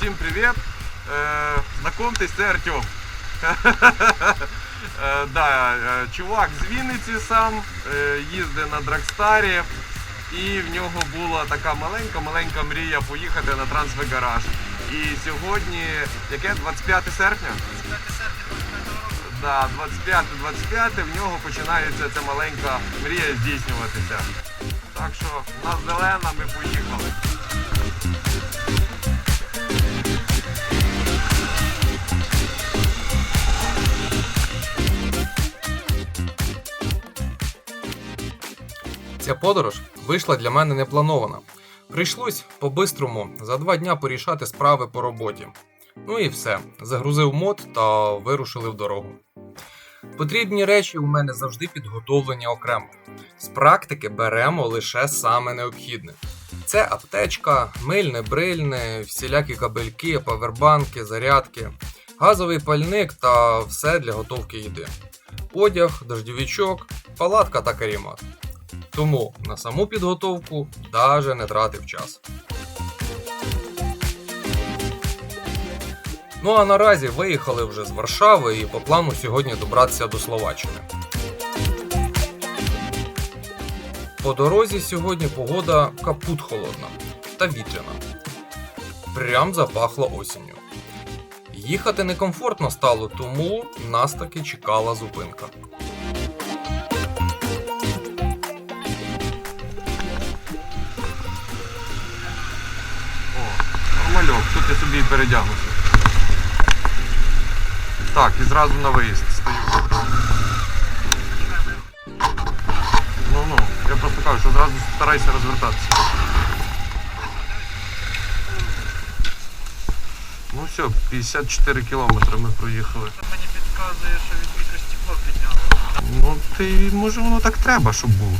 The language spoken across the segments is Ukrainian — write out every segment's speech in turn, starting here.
всім привіт. Е, знакомтесь, це Артем. Е, да, е, чувак з Вінниці сам їздить на Драгстарі. І в нього була така маленька-маленька мрія поїхати на трансфегараж. І сьогодні, яке 25 серпня? Да, 25-25 в нього починається ця маленька мрія здійснюватися. Так що в нас зелена, ми поїхали. Ця подорож вийшла для мене непланована. Прийшлось по-бистрому за два дня порішати справи по роботі. Ну і все, загрузив мод та вирушили в дорогу. Потрібні речі у мене завжди підготовлені окремо. З практики беремо лише саме необхідне. Це аптечка, мильне, брильне, всілякі кабельки, павербанки, зарядки, газовий пальник та все для готовки їди. Одяг, дождівічок, палатка та карімат. Тому на саму підготовку даже не тратив час. Ну а наразі виїхали вже з Варшави і по плану сьогодні добратися до Словаччини. По дорозі сьогодні погода капут холодна та вітряна. Прям запахло осінню. Їхати некомфортно стало, тому нас таки чекала зупинка. Я собі і передягнуся. Так, і зразу на виїзд стою. Ну ну, я просто кажу, що зразу старайся розвертатися. Ну все, 54 кілометри ми проїхали. Мені підказує, що від вітру стекло підняло. Ну ти може воно так треба, щоб було.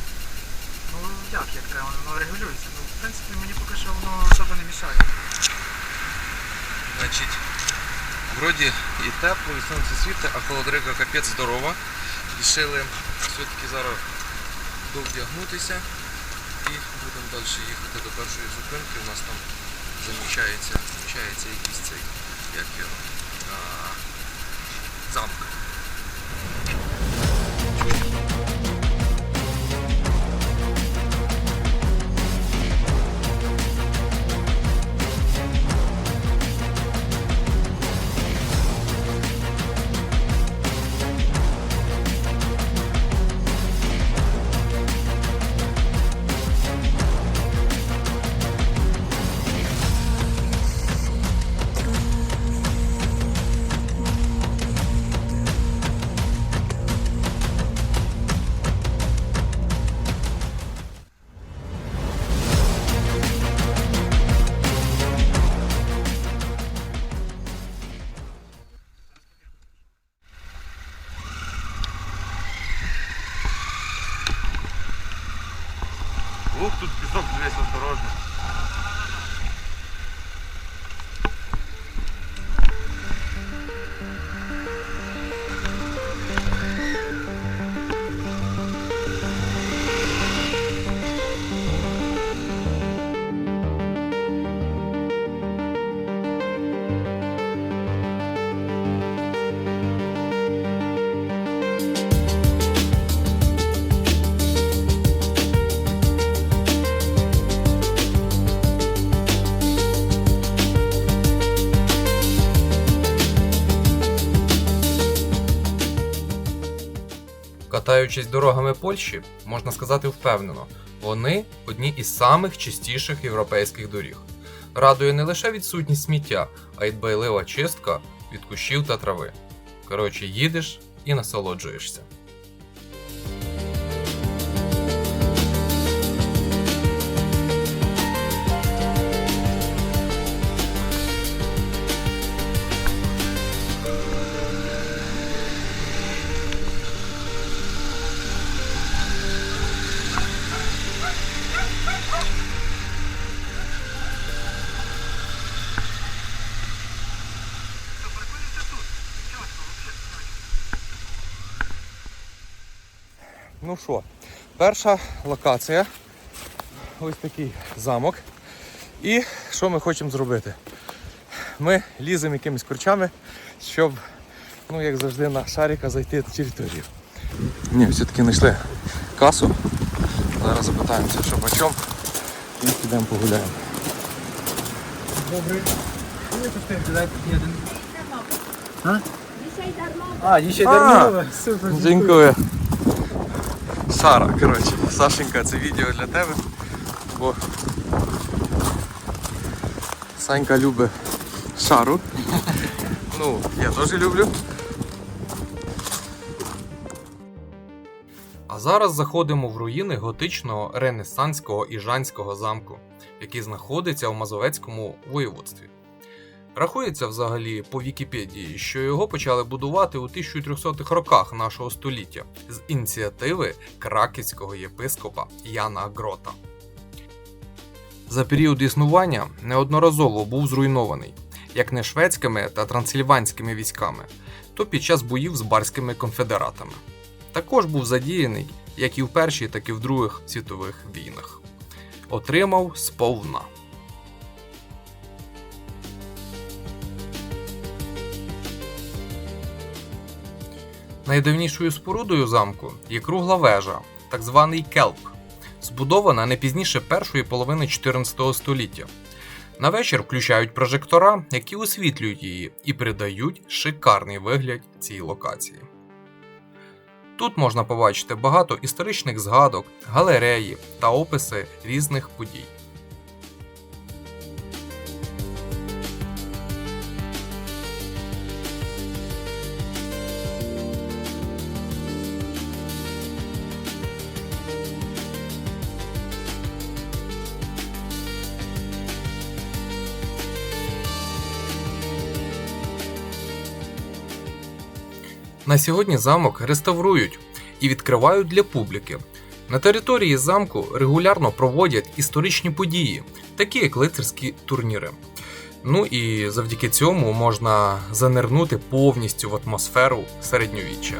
Ну як, як треба, воно регулюється. Ну, в принципі, мені поки що воно особо не мішає. Значить, вроді і тепло, і сонце світить, а холодрика капець здорова. Рішили все-таки зараз довдягнутися і будемо далі їхати до першої зупинки. У нас там замічається, замічається якийсь цей, як його, замок. Ух, тут пісок дивись осторожно. Катаючись дорогами Польщі, можна сказати впевнено, вони одні із самих чистіших європейських доріг. Радує не лише відсутність сміття, а й дбайлива чистка від кущів та трави. Коротше, їдеш і насолоджуєшся. Перша локація. Ось такий замок. І що ми хочемо зробити? ми ліземо якимись корчами, щоб, ну як завжди, на шарика зайти на територію. Ні, все-таки знайшли касу. Зараз запитаємося, що по чому. І підемо погуляємо. Добрий. Ну. А, ще дармове. Супер. Дякую. Сара, коротше, Сашенька, це відео для тебе. Бо Санька любить шару. Ну, я теж люблю. А зараз заходимо в руїни готичного ренесанського іжанського замку, який знаходиться у Мазовецькому воєводстві. Рахується взагалі по Вікіпедії, що його почали будувати у 1300-х роках нашого століття з ініціативи краківського єпископа Яна Грота. За період існування неодноразово був зруйнований як не шведськими та трансильванськими військами, то під час боїв з барськими конфедератами також був задіяний як і в Першій, так і в Других світових війнах. Отримав сповна. Найдавнішою спорудою замку є кругла вежа, так званий келп, збудована не пізніше першої половини 14 століття. На вечір включають прожектора, які освітлюють її і придають шикарний вигляд цій локації. Тут можна побачити багато історичних згадок, галереї та описи різних подій. На сьогодні замок реставрують і відкривають для публіки. На території замку регулярно проводять історичні події, такі як лицарські турніри. Ну і завдяки цьому можна занирнути повністю в атмосферу середньовіччя.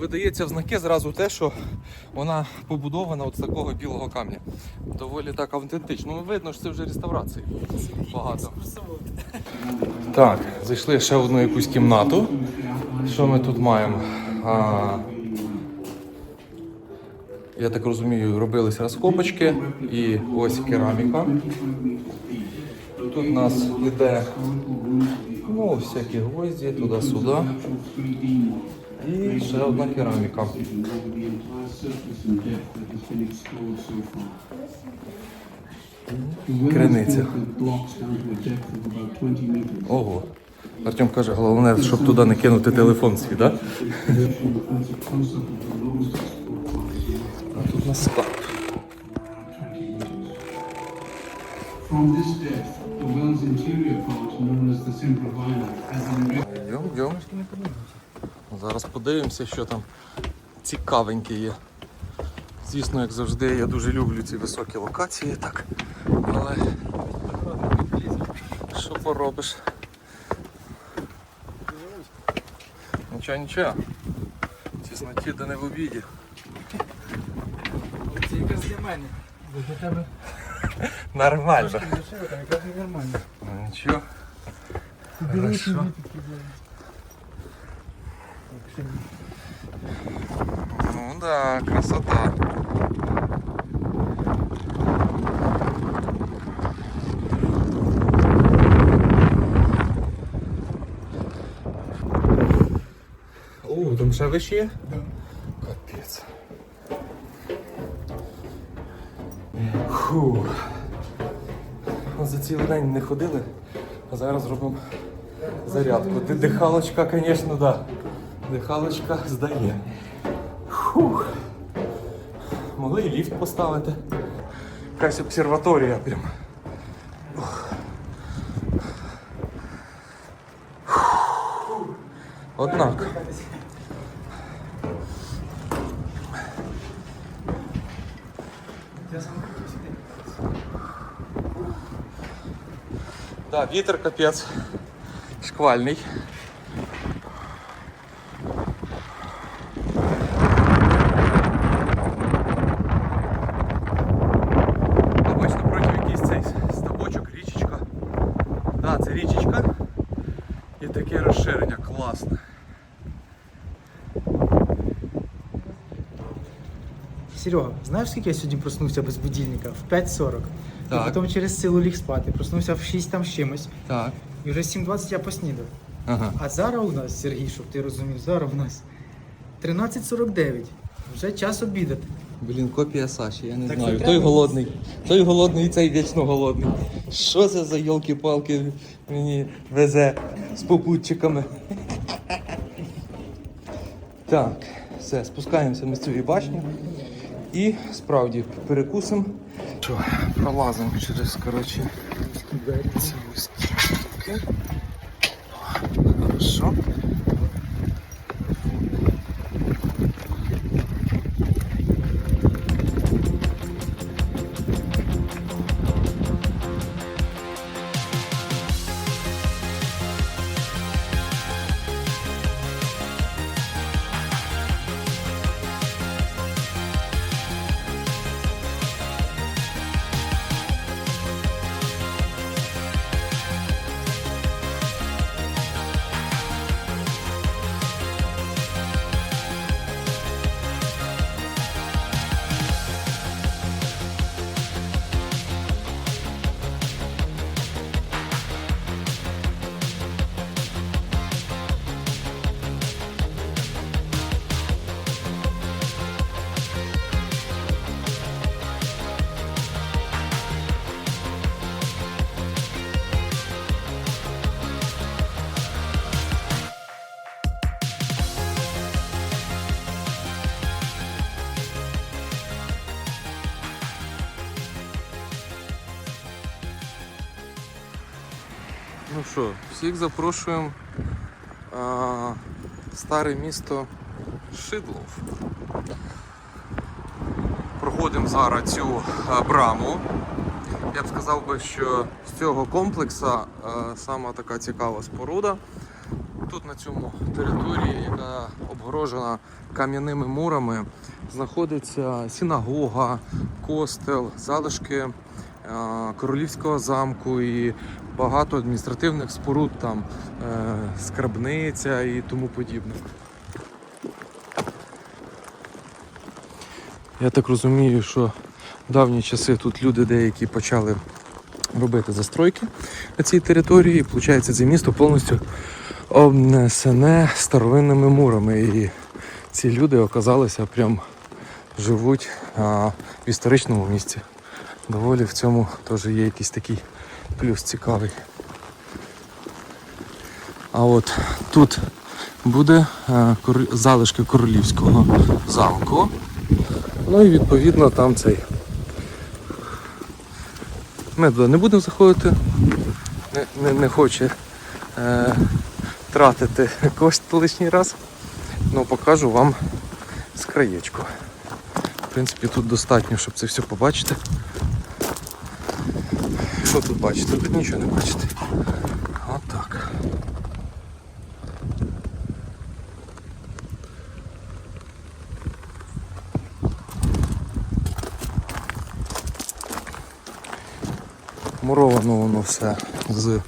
Видається в знаки зразу те, що вона побудована от з такого білого камня. Доволі так автентично. Ну, видно, що це вже реставрації. Багато. Так, зайшли ще в одну якусь кімнату. Що ми тут маємо? А, я так розумію, робились розкопочки і ось кераміка. Тут у нас іде ну, всякі гвозді туди-сюди. І ще одна кераміка. Криниця. Ого. Артем каже, головне, щоб туди не кинути телефон свій, так? А тут у нас склад. From this depth, the well's Зараз подивимося, що там цікавеньке є. Звісно, як завжди, я дуже люблю ці високі локації, так. Але що поробиш? Нічого, нічого. Тісноті да не в обіді. Це якраз для мене. Для тебе нормально. Ну, Нічого. Хорошо. мені такі були. Так, ще Ну да, красота. О, там ще вище є? Да. Капець. Фу. За цілий день не ходили, а зараз робимо зарядку. Ди- Дихалочка, звісно, да. Дихалочка здає. Фух. Могли і ліфт поставити. Якась обсерваторія прям. Ух. Фух. Однак. Я сам хотів сюди. Да, вітер капець. Шквальний. Серега, знаєш, скільки я сьогодні проснувся без будильника? В 5.40. Так. І потім через силу ліг спати. Проснувся в 6 там з чимось. Так. І вже 7.20 я поснідав. Ага. А зараз у нас, Сергій, щоб ти розумів, зараз у нас 13.49. Вже час обідати. Блін, копія Саші, я не Так знаю. Той треба? голодний. Той голодний і цей вічно голодний. Що це за йолки-палки мені везе з попутчиками? Так, все, спускаємося ми з цієї башні. І справді перекусимо. Що, пролазимо через, коротше, ось штуки. Всіх запрошуємо в старе місто Шидлов. Проходимо зараз цю браму. Я б сказав би, що з цього комплексу а, така цікава споруда. Тут на цьому території, яка обгорожена кам'яними мурами, знаходиться синагога, костел, залишки королівського замку і багато адміністративних споруд, там е, скрабниця і тому подібне. Я так розумію, що в давні часи тут люди деякі почали робити застройки на цій території. І, виходить, це місто повністю обнесене старовинними мурами. І ці люди оказалися прям живуть а, в історичному місці. Доволі в цьому теж є якийсь такий плюс цікавий. А от тут буде залишки королівського замку. Ну і відповідно там цей. Ми туди не будемо заходити, не, не, не хоче е, тратити кошти лишній раз. Ну покажу вам з краєчку. В принципі, тут достатньо, щоб це все побачити. Що тут бачите? Тут нічого не бачите. Отак. Муровано воно все з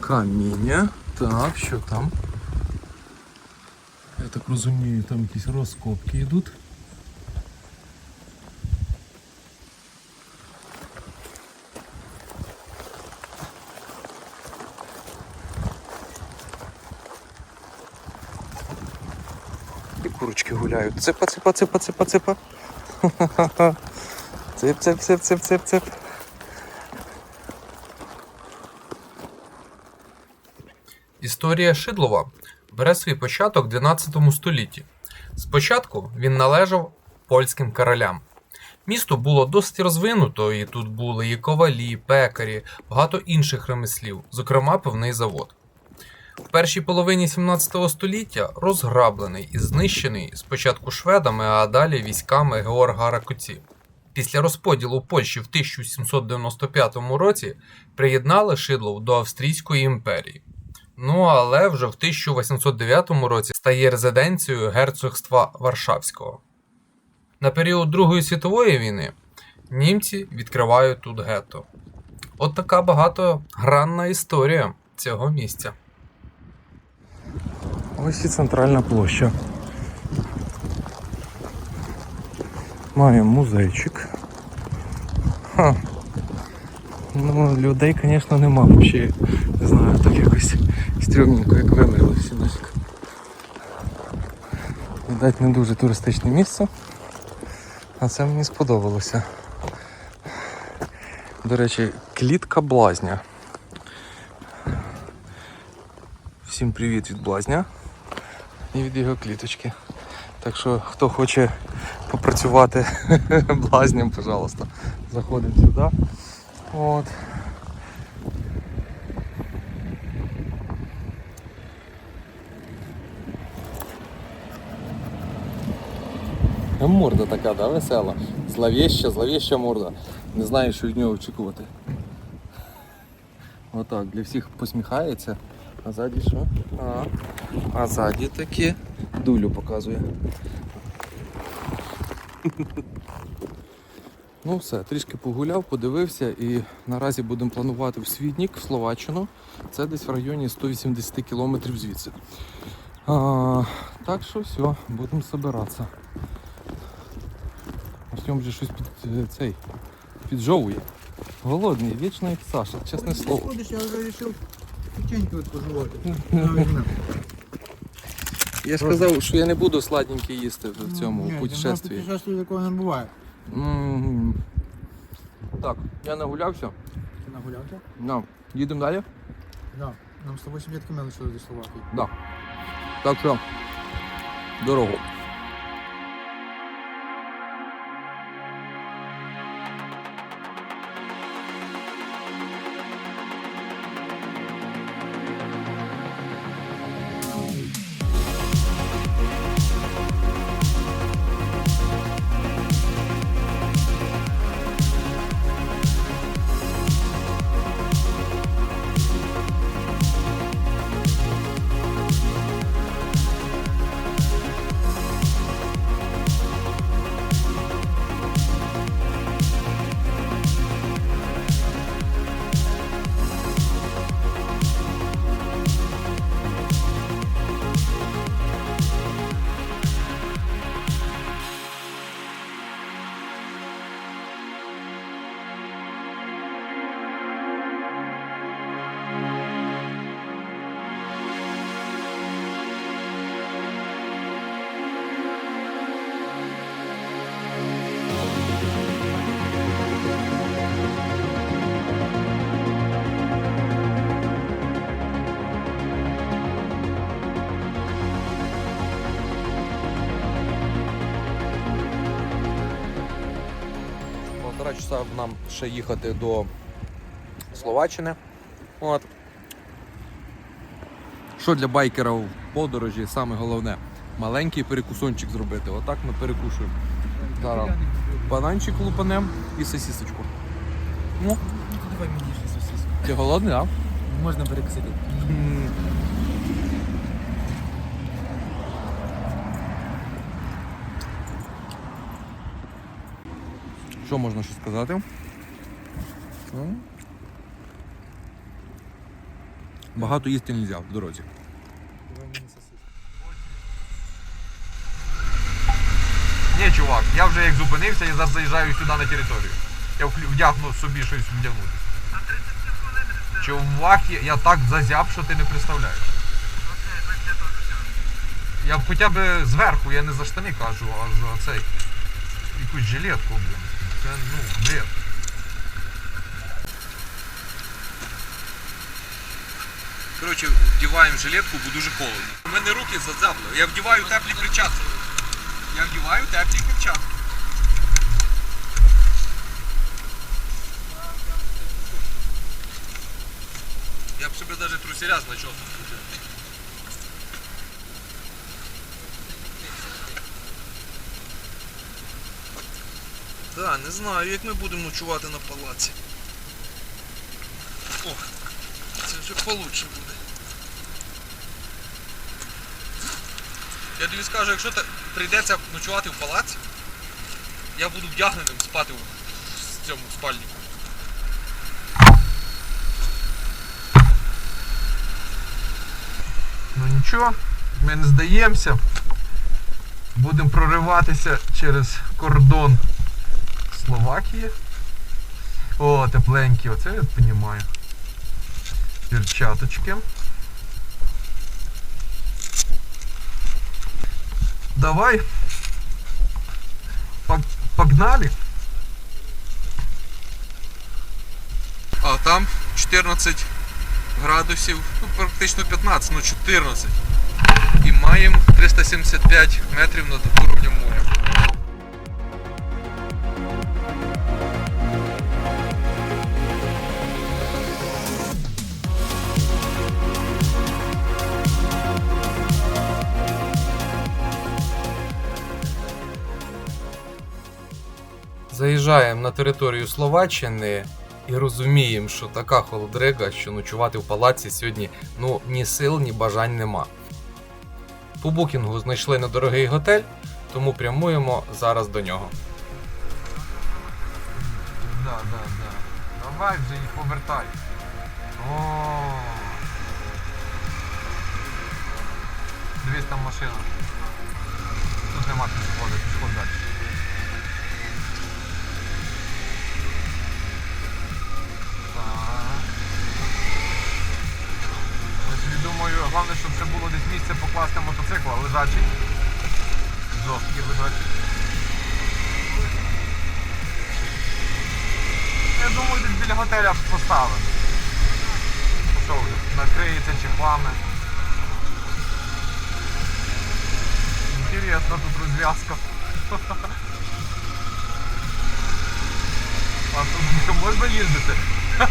каміння. Так, що там? Я так розумію, там якісь розкопки йдуть. Ципа, ципа, ципа, ципа, ципа. Ха-ха-ха. Цип, цип, цип, цип, цип, цип. Історія Шидлова бере свій початок в 12 столітті. Спочатку він належав польським королям. Місто було досить розвинуто, і тут були і ковалі, пекарі, багато інших ремеслів, зокрема пивний завод. В першій половині 17 століття розграблений і знищений спочатку шведами, а далі військами Георга Ракоці. Після розподілу Польщі в 1795 році приєднали Шидлов до Австрійської імперії. Ну але вже в 1809 році стає резиденцією герцогства Варшавського. На період Другої світової війни німці відкривають тут гетто. От така багатогранна історія цього місця. Ось і центральна площа. Маємо музейчик. Ха. Ну, людей, звісно, нема взагалі. Не знаю, так якось стрьомненько, як вимерли всі нафіг. Видать, не дуже туристичне місце. А це мені сподобалося. До речі, клітка блазня. Всім привіт від блазня і від його кліточки. Так що, хто хоче попрацювати блазням, пожалуйста, заходимо сюди. От. Морда така, да, весела. Зловіща, зловіща морда. Не знаю, що від нього очікувати. Отак, для всіх посміхається. А ззаді що? А, а ззаді таки дулю показує. Ну все, трішки погуляв, подивився і наразі будемо планувати в Свіднік, в Словаччину. Це десь в районі 180 кілометрів звідси. А, так що все, будемо збиратися. Артем вже щось під е, цей піджовує. Голодний, вічно як Саша, чесне слово. Ходиш, я вже вирішив печеньки от пожувати. Я ж казав, що я не буду сладеньке їсти в цьому путешестві. Путешестві такого не буває. М. Так, я нагулявся. Ти нагулявся? На, їдемо далі? Да. Нам 180 км лишилось до Словакії. Да. Так що, дорогу. Полтора нам ще їхати до Словаччини. От. Що для байкера в подорожі саме головне? Маленький перекусончик зробити. Отак ми перекушуємо. Зараз бананчик лупанем і сосісочку. Ну, Давай мені ще сосиску. ти голодний, так? Можна перекусити. Що можна ще сказати? Ну, Багато їсти не можна в дорозі. Ні, чувак, я вже як зупинився, я зараз заїжджаю сюди на територію. Я вдягну собі щось вдягнути. Чувак, я- я так зазяб, що ти не представляєш. Я б хоча б зверху, я не за штани кажу, а за цей. Якусь жилетку, блін. Це ну, бред. Коротше, вдіваємо жилетку, бо дуже холодно. У мене руки зазябли. Я вдіваю теплі перчатки. Я вдіваю теплі перчатки. Я б себе навіть трусіря значок. Да, не знаю, як ми будемо ночувати на палаці. О, це вже получше буде. Я тобі скажу, якщо те- прийдеться ночувати в палаці, я буду вдягненим спати в цьому спальнику. Ну нічого, Ми не здаємося. Будемо прориватися через кордон Словакії. О, тепленькі, оце я розумію. Перчаточки. Давай. Погнали. А там 14 градусів, ну практично 15, ну 14. І маємо 375 метрів над уровнем моря. Заїжджаємо на територію Словаччини і розуміємо, що така холодрига, що ночувати в палаці сьогодні ну ні сил, ні бажань нема. По букінгу знайшли недорогий готель, тому прямуємо зараз до нього. Да, да, да. Давай вже їх повертай. О. Дивись там машина. Тут нема пішоходу, пішоход. Думаю, головне, щоб це було десь місце покласти мотоцикл, а лежачий. Жорсткий лежачий. Я думаю, десь біля готеля поставимо. Що вже, накриється чехлами. Інтересно тут розв'язка. А тут можна їздити?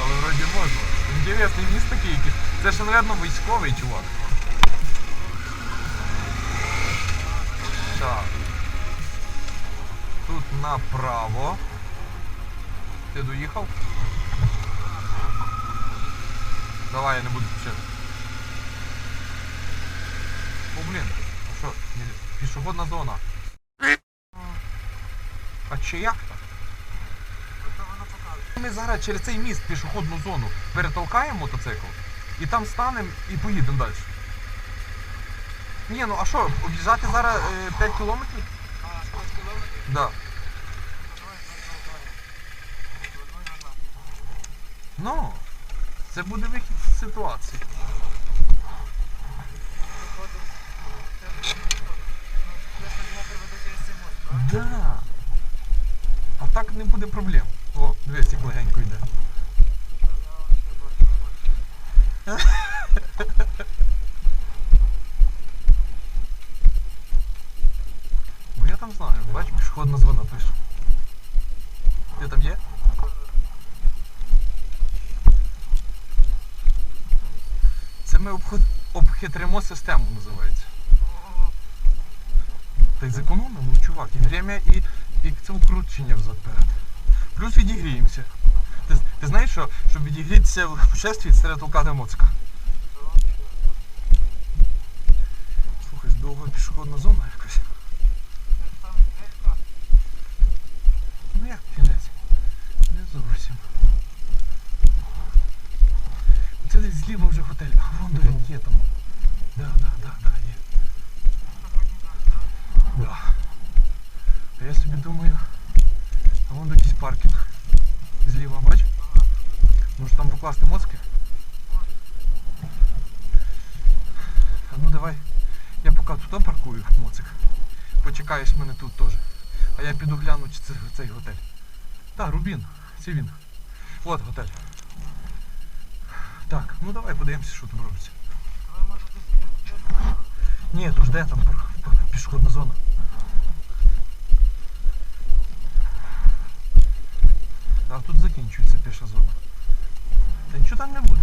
Але вроді можна. Інтересний міст такий якийсь. Це ж, мабуть, військовий чувак. Так. Тут направо. Ти доїхав? Давай, я не буду включати. О, блін, а що? Пішохідна зона. А чи як так? Ми зараз через цей міст пішохідну зону перетолкаємо мотоцикл і там станемо і поїдемо далі. Ні, ну а що, об'їжджати зараз е, 5 кілометрів? Да. Ну, це буде вихід з ситуації. Да. А так не буде проблем. О, дивись, як легенько йде. Бо я там знаю, бач, пішохідна зона пише. Ти там є? Це ми обход... обхитримо систему, називається. Та й зекономимо, чувак, і время, і, і це вкручення взад-перед. Плюс відігріємося. Ти, ти знаєш, що щоб відігрітися в путешестві, це толкати моцика. Слухай, довга пішохідна зона якась. Ну як кінець? Не зовсім. Це десь зліва вже готель. А вон де є там. Да, да, да, да, є. Да. А я собі думаю, а вон якийсь паркінг. Зліва, бач? Може там покласти моцки? А ну давай. Я поки тут паркую моцик. Почекаєш мене тут теж. А я піду гляну, чи це цей готель. Так, Рубін, це він. От готель. Так, ну давай подивимося, що там робиться. Ні, то ж де там пішохідна зона? Так, тут закінчується піша зона. Та нічого там не буде.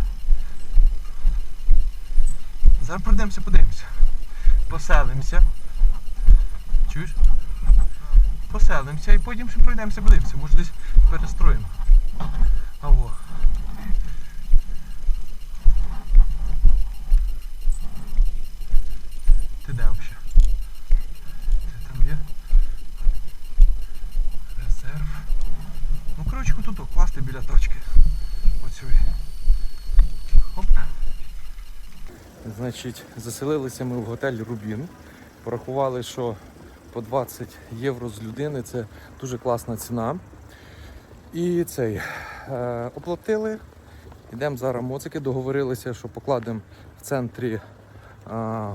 Зараз пройдемося, подивимося. Поселимося. Чуєш? Поселимося і потім ще пройдемося, подивимося. Може десь перестроїмо. Аво. Ти де взагалі? Ти там є? Резерв. Ну, коротше, тут класти біля точки. Оцюї. Хоп. Значить, заселилися ми в готель Рубін. Порахували, що по 20 євро з людини це дуже класна ціна. І цей е, оплатили. Йдемо зараз моцики, договорилися, що покладемо в центрі е,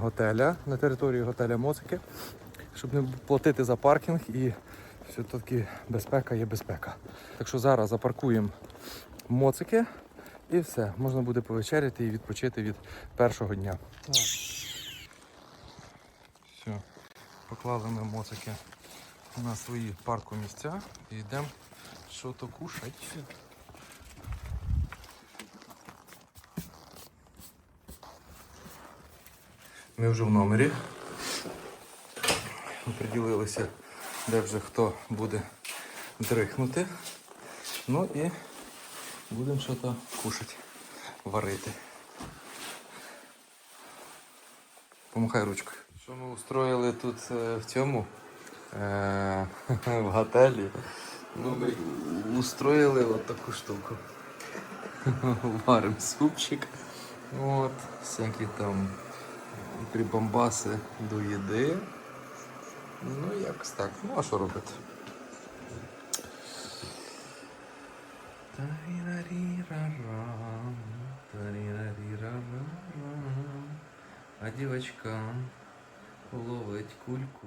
готеля, на території готеля моцики, щоб не платити за паркінг і все-таки безпека є безпека. Так що зараз запаркуємо моцики і все, можна буде повечеряти і відпочити від першого дня. Все, поклали ми моцики на свої парку місця і йдемо що то кушати. Ми вже в номері. Приділилися, де вже хто буде дрихнути. Ну і будемо щось кушати, варити. Помахай ручкою. Що ми устроїли тут е, в цьому е, в готелі? Ну, ми устроїли от таку штуку. Варимо супчик. От, всякі там прибамбаси до їди. Ну, якось так. Ну, а що робити? А дівчинка ловить кульку.